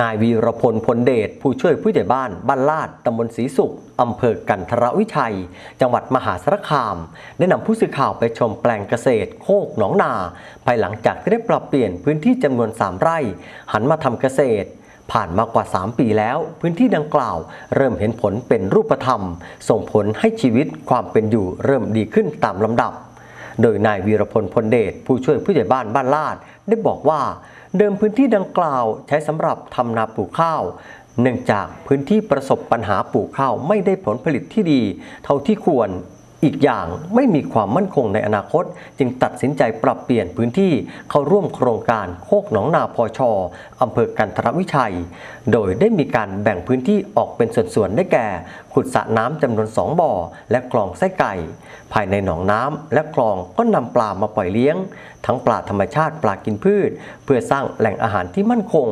นายวีรพลพลเดชผู้ช่วยผู้ใหญ่บ้านบ้านลาดตำบลศรีสุขอำเภอกันทรวิชัย จังหวัดมหาสารคาม ได้นำผู้สื่อข่าวไปชมแปลงเกษตรโคกหนองนา ภายหลังจากที่ได้ปรับเปลี่ยนพื้นที่จำนวน 3 ไร่ หันมาทำเกษตร ผ่านมากว่า 3 ปีแล้ว พื้นที่ดังกล่าว เริ่มเห็นผลเป็นรูปธรรม ส่งผลให้ชีวิตความเป็นอยู่เริ่มดีขึ้นตามลำดับ โดยนายวีรพลพลเดชผู้ช่วยผู้ใหญ่บ้านบ้านลาดได้บอกว่า เดิมพื้นที่ดังกล่าวใช้สำหรับทำนาปลูกข้าว เนื่องจากพื้นที่ประสบปัญหาปลูกข้าวไม่ได้ผลผลิตที่ดี เท่าที่ควรอีกอย่างไม่มีความมั่นคงในอนาคต จึงตัดสินใจปรับเปลี่ยนพื้นที่เข้าร่วมโครงการโคกหนองนาพอชออำเภอกันทรวิชัย โดยได้มีการแบ่งพื้นที่ออกเป็นส่วนๆได้แก่ ขุดสระน้ำจำนวนสองบ่อ และคลองไส้ไก่ ภายในหนองน้ำและคลองก็นำปลามาปล่อยเลี้ยง ทั้งปลาธรรมชาติปลากินพืช เพื่อสร้างแหล่งอาหารที่มั่นคง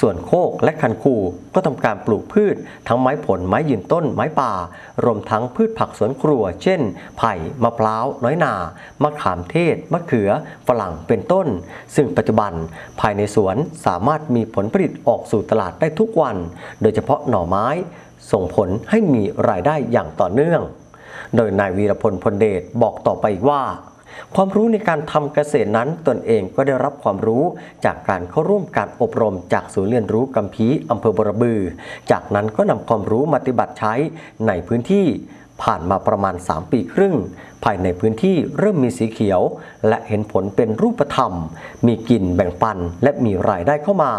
ส่วนโคกและคันคูก็ทำการปลูกพืช ทั้งไม้ผลไม้ยืนต้นไม้ป่ารวมทั้งพืชผักสวนครัว เช่น ไผ่มะพร้าวน้อยนามะขามเทศมะเขือฝรั่งเป็นต้น ซึ่งปัจจุบันภายในสวนสามารถมีผลผลิตออกสู่ตลาดได้ทุกวัน โดยเฉพาะหน่อไม้ ส่งผลให้มีรายได้อย่างต่อเนื่อง โดยนายวีรพลพลเดชบอกต่อไปอีกว่า ความรู้ในการทำเกษตรนั้นตนเองก็ได้รับความรู้จากการเข้าร่วมการอบรมจากศูนย์เรียนรู้กัมพีอำเภอบรบือ จากนั้นก็นำความรู้มาปฏิบัติใช้ในพื้นที่ผ่านมาประมาณ 3 ปีครึ่ง ภายในพื้นที่เริ่มมีสีเขียว และเห็นผลเป็นรูปธรรม มีกินแบ่งปันและมีรายได้เข้ามา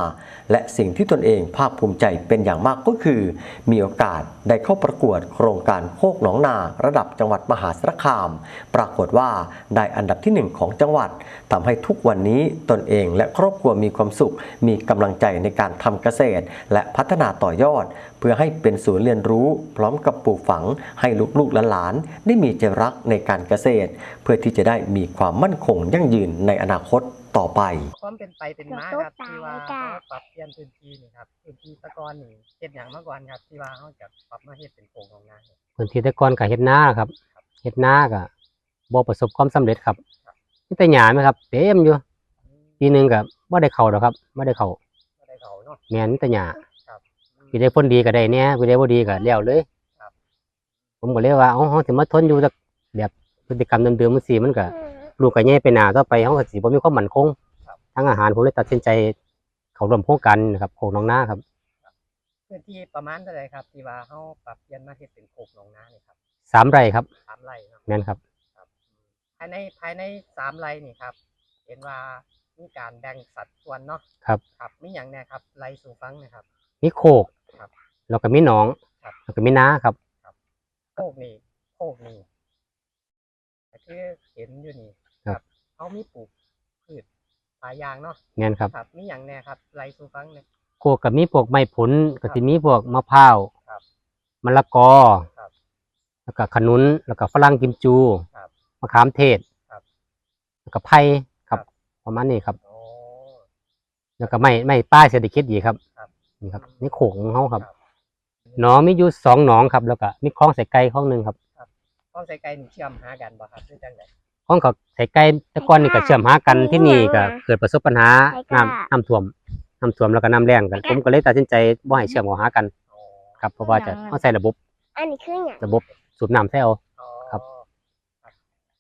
และสิ่งที่ตนเองภาคภูมิใจเป็นอย่างมากก็คือ มีโอกาสได้เข้าประกวดโครงการโคกหนองนา ระดับจังหวัดมหาสารคาม ปรากฏว่าได้อันดับที่หนึ่งของจังหวัดทำให้ทุกวันนี้ตนเองและครอบครัวมีความสุข มีกำลังใจในการทำเกษตร และพัฒนาต่อยอด เพื่อให้เป็นศูนย์เรียนรู้ พร้อมกับปลูกฝังให้ลูกๆและหลานๆได้มีใจรักในการเกษตร เพื่อที่จะได้มีความมั่นคงยั่งยืนในอนาคตต่อไป ความเป็นไปเป็นมาครับที่ว่าเขาปรับเปลี่ยนพื้นที่นี่ครับพื้นที่แตะกอนนี่เฮ็ดหยังมาก่อนครับที่ว่าเขาจะปรับมาเฮ็ดเป็นโครงของนาครับพื้นที่แต่ก่อนก็เฮ็ดนาครับเฮ็ดนาก็บ่ประสบความสำเร็จครับมีแต่หญ้าไหมครับเต็มอยู่ปีหนึงก็บ่ได้เข้าดอกครับบ่ได้เข้าก็ได้เขาเนาะแม่นมีแต่หญ้าครับปีใดผลดีก็ได้แหน่ปีใดบ่ดีก็แล้วเลยครับผมก็เลยว่าเอ้าเฮาสิมาทนอยู่กับแบบ พฤติกรรมเดิมๆมันสิมันก็ลูกก็แย่ไปหน้าต่อไปเฮาก็สิบ่มีความมั่นคงทางอาหารผมเลยตัดสินใจ เข้าร่วมโครงการนะครับโคกหนองนาครับพื้นที่ประมาณเท่าไหร่ครับ ที่ว่าเขาปรับเปลี่ยนมาเฮ็ดเป็นโครงของนานี่ครับสามไร่ครับสามไร่เนาะแม่นครับครับภายในภายในสามไร่นี่ครับ เห็นว่ามีการแบ่งสัดส่วนเนาะครับครับมีหยังแน่ครับไร่สู่ฟังนะครับ มีโคกครับแล้วก็มีหนองครับแล้วก็มีนาครับโคกนี่โคกนี่ ก็คือเห็นอยู่นี่ครับ เขามีปลูกพืชปลายางเนาะแม่นครับ ครับ มีอย่างแน่ครับไรสู่ฟังเนี่ย โคกก็มีพวกไม้ผลก็สิมีพวกมะพร้าวครับมะละกอ ครับแล้วก็ขนุน แล้วก็ฝรั่งกิมจูครับมะขามเทศครับแล้วก็ไผ่ครับ ครับ ประมาณนี้ครับ โอ้ แล้วก็ไม้ไม้ป้ายเศรษฐกิจดีครับครับนี่ครับนี่โขงของเขาครับครับ หนองมีอยู่สองหนองครับ แล้วก็มีคลองใส่ไก่คลองหนึ่งครับ ข้องใส่ไก่นี่เชื่อมหากันบ่ครับหรือจังไดคลองเขาใส่ไก่แต่ก่อนนี่ก็เชื่อมหากันที่นี่ก็เกิดประสบปัญหาใช่ค่ะน้ำน้ำท่วมน้ำท่วมแล้วก็น้ำแรงกัน ผมก็เลยตัดสินใจบ่ให้เชื่อมเข้าหากันโอ้ครับเพราะว่าจะต้องใส่ระบบอันนี้คืออย่างระบบสูบน้ำใส่เอา อ๋อครับ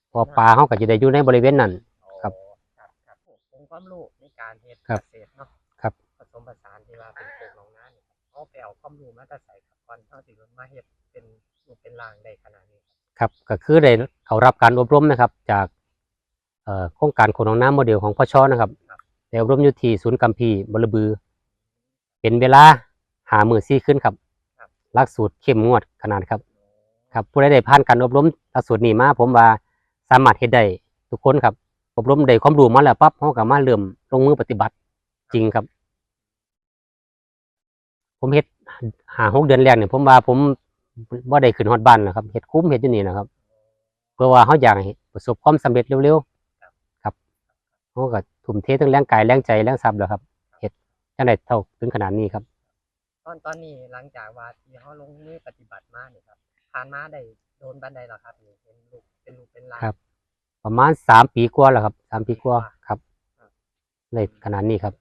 เพอปลาเขาก็จะได้อยู่ในบริเวณนั้น ครับโอ้ครับครับผมความรู้ในการเฮ็ดครับเกษตรเนาะครับ ผสมผสานที่ว่าเป็นโครงของน้านี่ครับเอาไปเอาความรู้มาแต่ใส่ครับก่อนเท่าสิมาเฮ็ดเป็นรูปเป็นร่างได้ขนาดนี้ครับ ครับก็คือได้เขารับการอบรมนะครับ จากโครงการคนของน้ำโมเดลของพ่อชอนะครับได้อบรมอยู่ที่ศูนย์กัมพีบรบือ เป็นเวลาหาหมือซี่ขึ้นครับหลักสูตรเข้มงวดขนาดครับ ครับผู้ใดได้ผ่านการอบรมหลักสูตรนี้มา ผมว่าสามารถเฮ็ดได้ทุกคนครับ อบรมได้ความรู้มาแล้วปั๊บเขาก็มาเริ่มลงมือปฏิบัติจริงครับ ผมเฮ็ดหาหกเดือนแรกเนี่ยผมว่าผม บ่ได้ขึ้นฮอดบ้านนะครับเฮ็ดคุ้มเฮ็ดอยู่นี่นะครับ เพื่อว่าเขาอยากให้ประสบความสำเร็จเร็วๆครับเขาก็ทุ่มเททั้งแรงกายแรงใจแรงทรัพย์แล้วครับเฮ็ดจังได๋เท่าถึงขนาดนี้ครับ ตอนตอนนี้หลังจากว่าที่เขาลงมือปฏิบัติมาเนี่ยครับผ่านมาได้โดนบันไดแล้วครับนี่เป็นลูกเป็นลูกเป็นหลานครับ ประมาณสามปีกว่าแล้วครับสามปีกว่าครับเลยขนาดนี้ครับ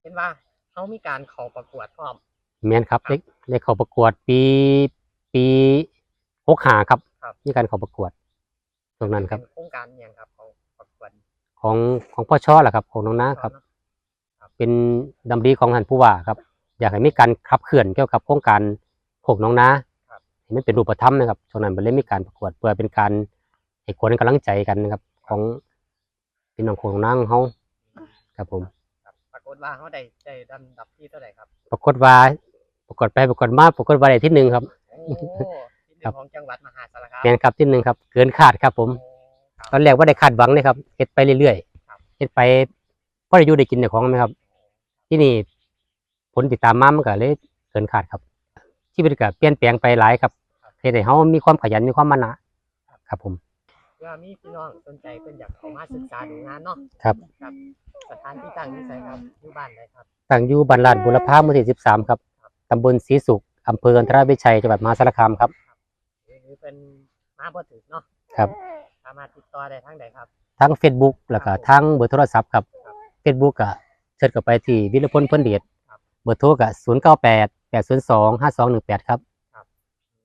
เห็นว่าเขามีการเข้าประกวดพร้อม แม่นครับได้ได้เข้าประกวดปีปี65ครับครับมีการเข้าประกวด ตรงนั้นครับ เป็นโครงการอหย่างครับของประกวดของของพ่อช่อแหละครับ ของน้องน้าครับเนาะเป็นดำริของท่านผู้ว่าครับ อยากให้มีการขับเคลื่อนเกี่ยวกับโครงการโขกน้องนาให้มันเป็นรูปธรรมนะครับช่วงนั้นมันเลยมีการประกวดเพื่อเป็นการให้คนให้กำลังใจกันนะครับ ของพี่น้องโขกน้องนาของเขาครับผม ครับปรากฏว่าเขาได้ได้ดันดับที่เท่าไหร่ครับ ปรากฏว่า ปรากฏไปปรากฏมาปรากฏว่าได้ที่หนึ่งครับ โอ้ที่หนึ่ครังบของจังหวัดมหาสารคามแมนครับที่หนึ่งครับ เกินคาดครับ ผมโอ้ครับ ตอนแรกว่าได้คาดหวังเลยครับเฮ็ดไปเรื่อยครับ ๆเฮ็ดไปพอได้อยู่ได้กินในของไหมครับ ที่นี่ผลติดตามมามันก็เลยเกินคาดครับชีวิตก็เปลี่ยนแปลงไปหลายครับเฮ็ดให้เฮามีความขยันมีความมานะครับ ผม เพื่อมีพี่น้องสนใจเพิ่นอยากเข้ามาศึกษาดูงานเนาะครับครับสถานที่ตั้งนี่ใส่ครับอยู่บ้านไหนครับ ตั้งอยู่บ้านลาดบุรพาหมู่ที่13ครับ ตำบลศรีสุขอำเภอกันทรวิชัยจังหวัดมหาสารคามครับหรือเป็นมาบ่ถึกเนาะครับสามารถติดต่อได้ทางใดครับ ทั้ง Facebook แล้วก็ทั้งเบอร์โทรศัพท์ครับ Facebook ก็เชิญเข้าไปที่วิรพลเพิ่นเดชครับเบอร์โทรก็098 802 5218 ครับ